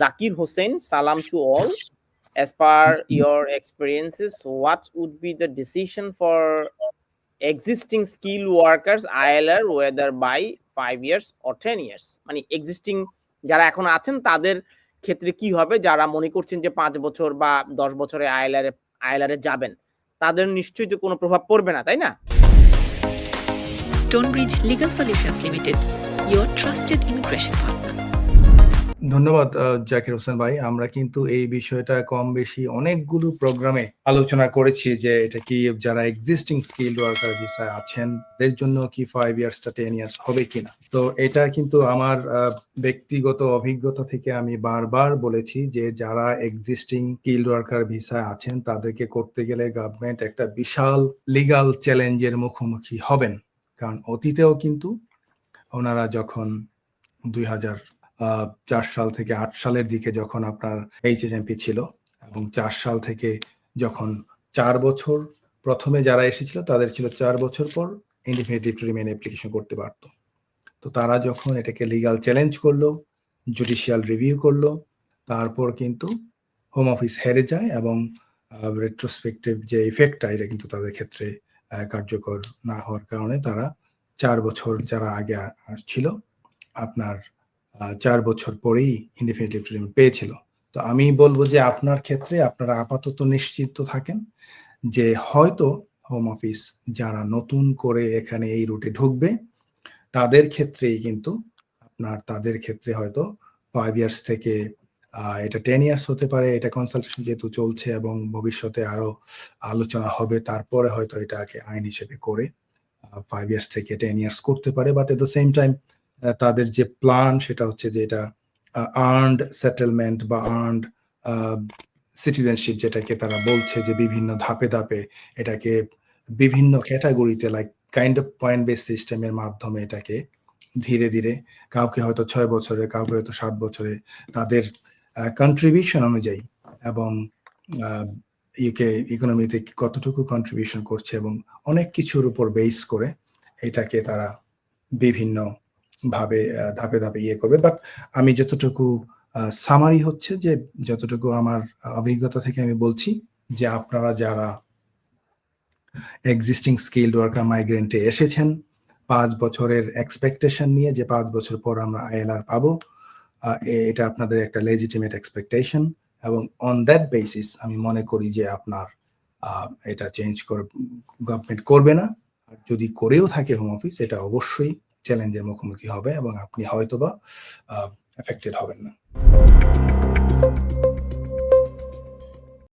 জাকির হোসেন সালাম to all as per your experiences what would be the decision for existing skill workers ILR whether by five years or ten years মানে existing যারা এখন আছেন তাদের ক্ষেত্রে কি হবে? যারা মনে করছেন যে পাঁচ বছর বা দশ বছরে আইএলআর আইএলআর যাবেন তাদের নিশ্চয়ই যে কোনো প্রভাব পড়বে না তাই না? Stonebridge legal solutions limited your trusted immigration partner ধন্যবাদ জাকির হোসেন ভাই। আমরা কিন্তু এই বিষয়টা কম বেশি অনেকগুলো প্রোগ্রামে আলোচনা করেছি যে এটা কি যারা এক্সিস্টিং স্কিল ওয়ার্কার ভিসায় আছেন এর জন্য কি ফাইভ ইয়ার্সটা টেন ইয়ার্স হবে কিনা। তো এটা কিন্তু আমার ব্যক্তিগত অভিজ্ঞতা থেকে আমি বারবার বলেছি যে যারা এক্সিস্টিং স্কিল ওয়ার্কার ভিসায় আছেন, তাদেরকে করতে গেলে গভর্নমেন্ট একটা বিশাল লিগাল চ্যালেঞ্জের মুখোমুখি হবেন। কারণ অতীতেও কিন্তু ওনারা যখন দুই হাজার চার সাল থেকে আট সালের দিকে যখন আপনার এইচএসএমপি ছিল এবং চার সাল থেকে যখন চার বছর প্রথমে যারা এসেছিল তাদের ছিল চার বছর পর ইনডিফিনিটিভ টু রিমেন অ্যাপ্লিকেশন করতে পারতো। তো তারা যখন এটাকে লিগাল চ্যালেঞ্জ করল জুডিশিয়াল রিভিউ করল, তারপর কিন্তু হোম অফিস হেরে যায় এবং রেট্রোস্পেক্টিভ যে ইফেক্টটা এটা কিন্তু তাদের ক্ষেত্রে কার্যকর না হওয়ার কারণে তারা চার বছর যারা আগে ছিল, আপনার চার বছর পরেই ইনডিফিনিটিভ ট্রিটমেন্ট পেয়েছিল। তো আমি বলব যে আপনার ক্ষেত্রে আপনারা আপাতত নিশ্চিত থাকেন যে হয়তো হোম অফিস যারা নতুন করে এখানে এই রুটে ঢুকবে, তাদের ক্ষেত্রেই কিন্তু আপনার, তাদের ক্ষেত্রে হয়তো ফাইভ ইয়ার্স থেকে এটা টেন ইয়ার্স হতে পারে, এটা কনসালটেশন যেহেতু চলছে এবং ভবিষ্যতে আরও আলোচনা হবে, তারপরে হয়তো এটাকে আইন হিসেবে করে ফাইভ ইয়ার্স থেকে টেন ইয়ার্স করতে পারে but at the same time তাদের যে প্ল্যান সেটা হচ্ছে যে এটা আর্নড সেটেলমেন্ট বা আর্নড সিটিজেনশিপ যেটাকে তারা বলছে যে বিভিন্ন ধাপে ধাপে এটাকে বিভিন্ন ক্যাটাগরিতে like kind of point base সিস্টেমের মাধ্যমে এটাকে ধীরে ধীরে কাউকে হয়তো ছয় বছরে, কাউকে হয়তো সাত বছরে তাদের কন্ট্রিবিউশন অনুযায়ী এবং ইউকে ইকোনমিতে কতটুকু কন্ট্রিবিউশন করছে এবং অনেক কিছুর উপর বেস করে এটাকে তারা বিভিন্ন ভাবে ধাপে ধাপে ইয়ে করবে। বাট আমি যতটুকু সামারি হচ্ছে যে, যতটুকু আমার অভিজ্ঞতা থেকে আমি বলছি যে, আপনারা যারা এক্সিস্টিং স্কিল্ড ওয়ার্কার মাইগ্রেন্টে এসেছেন, পাঁচ বছরের এক্সপেকটেশন নিয়ে যে, পাঁচ বছর পর আমরা আইএলআর পাবো এটা আপনাদের একটা লেজিটিমেট এক্সপেকটেশন এবং অন দ্যাট বেসিস আমি মনে করি যে, আপনার এটা চেঞ্জ করে গভর্নমেন্ট করবে না। আর যদি করেও থাকে হোম অফিস এটা অবশ্যই চ্যালেঞ্জের মুখোমুখি হবে এবং আপনি হয়তোবা এফেক্টেড হবেন না।